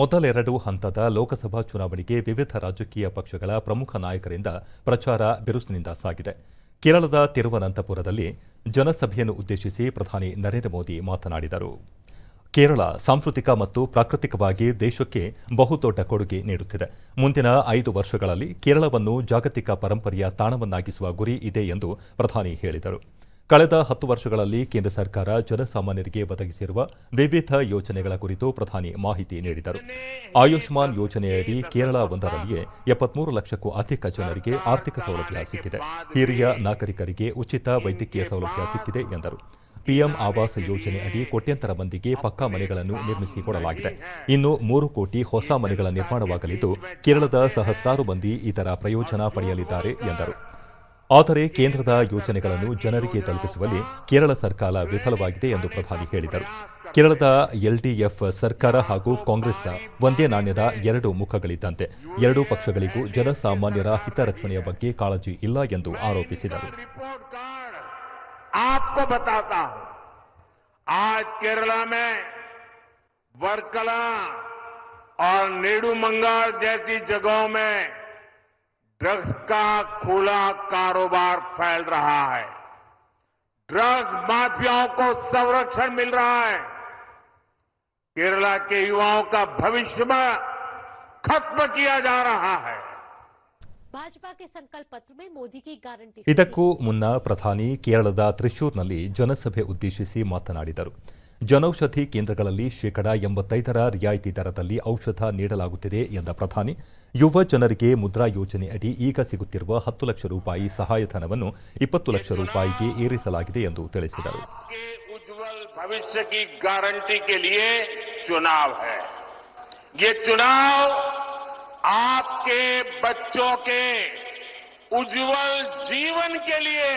ಮೊದಲೆರಡು ಹಂತದ ಲೋಕಸಭಾ ಚುನಾವಣೆಗೆ ವಿವಿಧ ರಾಜಕೀಯ ಪಕ್ಷಗಳ ಪ್ರಮುಖ ನಾಯಕರಿಂದ ಪ್ರಚಾರ ಬಿರುಸಿನಿಂದ ಸಾಗಿದೆ. ಕೇರಳದ ತಿರುವನಂತಪುರದಲ್ಲಿ ಜನಸಭೆಯನ್ನು ಉದ್ದೇಶಿಸಿ ಪ್ರಧಾನಿ ನರೇಂದ್ರ ಮೋದಿ ಮಾತನಾಡಿದರು. ಕೇರಳ ಸಾಂಸ್ಕೃತಿಕ ಮತ್ತು ಪ್ರಾಕೃತಿಕವಾಗಿ ದೇಶಕ್ಕೆ ಬಹುದೊಡ್ಡ ಕೊಡುಗೆ ನೀಡುತ್ತಿದೆ. ಮುಂದಿನ ಐದು ವರ್ಷಗಳಲ್ಲಿ ಕೇರಳವನ್ನು ಜಾಗತಿಕ ಪರಂಪರೆಯ ತಾಣವನ್ನಾಗಿಸುವ ಗುರಿ ಇದೆ ಎಂದು ಪ್ರಧಾನಿ ಹೇಳಿದರು. ಕಳೆದ ಹತ್ತು ವರ್ಷಗಳಲ್ಲಿ ಕೇಂದ್ರ ಸರ್ಕಾರ ಜನಸಾಮಾನ್ಯರಿಗೆ ಒದಗಿಸಿರುವ ವಿವಿಧ ಯೋಜನೆಗಳ ಕುರಿತು ಪ್ರಧಾನಿ ಮಾಹಿತಿ ನೀಡಿದರು. ಆಯುಷ್ಮಾನ್ ಯೋಜನೆಯಡಿ ಕೇರಳ ಒಂದರಲ್ಲಿಯೇ ಎಪ್ಪತ್ಮೂರು ಲಕ್ಷಕ್ಕೂ ಅಧಿಕ ಜನರಿಗೆ ಆರ್ಥಿಕ ಸೌಲಭ್ಯ ಸಿಕ್ಕಿದೆ. ಹಿರಿಯ ನಾಗರಿಕರಿಗೆ ಉಚಿತ ವೈದ್ಯಕೀಯ ಸೌಲಭ್ಯ ಸಿಕ್ಕಿದೆ ಎಂದರು. ಪಿಎಂ ಆವಾಸ್ ಯೋಜನೆ ಅಡಿ ಕೋಟ್ಯಂತರ ಮಂದಿಗೆ ಪಕ್ಕಾ ಮನೆಗಳನ್ನು ನಿರ್ಮಿಸಿಕೊಡಲಾಗಿದೆ ಇನ್ನು ಮೂರು ಕೋಟಿ ಹೊಸ ಮನೆಗಳ ನಿರ್ಮಾಣವಾಗಲಿದ್ದು, ಕೇರಳದ ಸಹಸ್ರಾರು ಮಂದಿ ಇದರ ಪ್ರಯೋಜನ ಪಡೆಯಲಿದ್ದಾರೆ ಎಂದರು. ಆದರೆ ಕೇಂದ್ರದ ಯೋಜನೆಗಳನ್ನು ಜನರಿಗೆ ತಲುಪಿಸುವಲ್ಲಿ ಕೇರಳ ಸರ್ಕಾರ ವಿಫಲವಾಗಿದೆ ಎಂದು ಪ್ರಧಾನಿ ಹೇಳಿದರು ಕೇರಳದ ಎಲ್ಡಿಎಫ್ ಸರ್ಕಾರ ಹಾಗೂ ಕಾಂಗ್ರೆಸ್ ಒಂದೇ ನಾಣ್ಯದ ಎರಡು ಮುಖಗಳಿದ್ದಂತೆ ಎರಡೂ ಪಕ್ಷಗಳಿಗೂ ಜನಸಾಮಾನ್ಯರ ಹಿತರಕ್ಷಣೆಯ ಬಗ್ಗೆ ಕಾಳಜಿ ಇಲ್ಲ ಎಂದು ಆರೋಪಿಸಿದರು रिपोर्ट कार्ड आपको बताता हूं आज केरला में वर्कला और नेडुमंगार जैसी जगहों में ड्रग्स का खुला कारोबार फैल रहा है ड्रग्स माफियाओं को संरक्षण मिल रहा है केरला के युवाओं का भविष्य में खत्म किया जा रहा है भाजपा के संकल्प पत्र में मोदी की गारंटी ಇದಕ್ಕೂ ಮುನ್ನ ಪ್ರಧಾನಿ ಕೇರಳದ ತ್ರಿಶೂರ್ನಲ್ಲಿ ಜನಸಭೆ ಉದ್ದೇಶಿಸಿ ಮಾತನಾಡಿದರು ಜನೌಷಧಿ ಕೇಂದ್ರಗಳಲ್ಲಿ ಶೇಕಡ ಎಂಬತ್ತೈದರ ರಿಯಾಯಿತಿ ದರದಲ್ಲಿ ಔಷಧ ನೀಡಲಾಗುತ್ತಿದೆ ಎಂದ ಪ್ರಧಾನಿ ಯುವ ಜನರಿಗೆ ಮುದ್ರಾ ಯೋಜನೆ ಅಡಿ ಈಗ ಸಿಗುತ್ತಿರುವ ಹತ್ತು ಲಕ್ಷ ರೂಪಾಯಿ ಸಹಾಯಧನವನ್ನು ಇಪ್ಪತ್ತು ಲಕ್ಷ ರೂಪಾಯಿಗೆ ಏರಿಸಲಾಗಿದೆ ಎಂದು ತಿಳಿಸಿದರು के उज्जवल भविष्य की गारंटी के लिए चुनाव है ये चुनाव आपके बच्चों के उज्जवल जीवन के लिए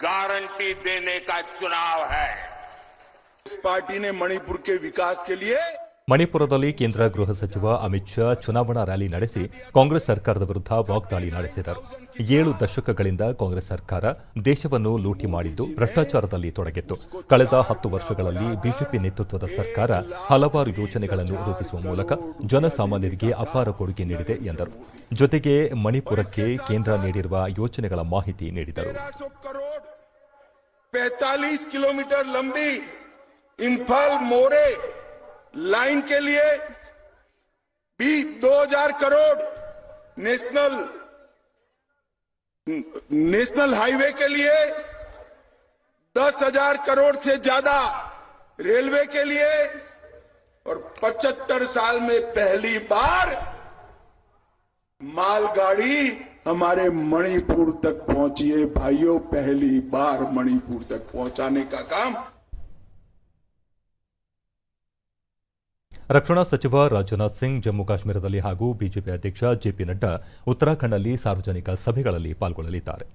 गारंटी देने का चुनाव है ಮಣಿಪುರದಲ್ಲಿ ಕೇಂದ್ರ ಗೃಹ ಸಚಿವ ಅಮಿತ್ ಶಾ ಚುನಾವಣಾ ರ್ಯಾಲಿ ನಡೆಸಿ ಕಾಂಗ್ರೆಸ್ ಸರ್ಕಾರದ ವಿರುದ್ಧ ವಾಗ್ದಾಳಿ ನಡೆಸಿದರು. ಏಳು ದಶಕಗಳಿಂದ ಕಾಂಗ್ರೆಸ್ ಸರ್ಕಾರ ದೇಶವನ್ನು ಲೂಟಿ ಮಾಡಿದ್ದು ಭ್ರಷ್ಟಾಚಾರದಲ್ಲಿ ತೊಡಗಿತ್ತು. ಕಳೆದ ಹತ್ತು ವರ್ಷಗಳಲ್ಲಿ ಬಿಜೆಪಿ ನೇತೃತ್ವದ ಸರ್ಕಾರ ಹಲವಾರು ಯೋಜನೆಗಳನ್ನು ರೂಪಿಸುವ ಮೂಲಕ ಜನಸಾಮಾನ್ಯರಿಗೆ ಅಪಾರ ಕೊಡುಗೆ ನೀಡಿದೆ ಎಂದರು. ಜೊತೆಗೆ ಮಣಿಪುರಕ್ಕೆ ಕೇಂದ್ರ ನೀಡಿರುವ ಯೋಜನೆಗಳ ಮಾಹಿತಿ ನೀಡಿದರು. इम्फाल मोरे लाइन के लिए भी 2000 करोड़ नेशनल नेशनल हाईवे के लिए 10000 करोड़ से ज़्यादा रेलवे के लिए और 75 साल में पहली बार मालगाड़ी हमारे मणिपुर तक पहुँची है। भाइयों, पहली बार मणिपुर तक पहुँचाने का काम ರಕ್ಷಣಾ ಸಚಿವ ರಾಜನಾಥ್ ಸಿಂಗ್, ಜಮ್ಮು ಕಾಶ್ಮೀರದಲ್ಲಿ ಹಾಗೂ ಬಿಜೆಪಿ ಅಧ್ಯಕ್ಷ ಜೆಪಿ ನಡ್ಡಾ ಉತ್ತರಾಖಂಡ್ನಲ್ಲಿ ಸಾರ್ವಜನಿಕ ಸಭೆಗಳಲ್ಲಿ ಪಾಲ್ಗೊಳ್ಳಲಿದ್ದಾರೆ.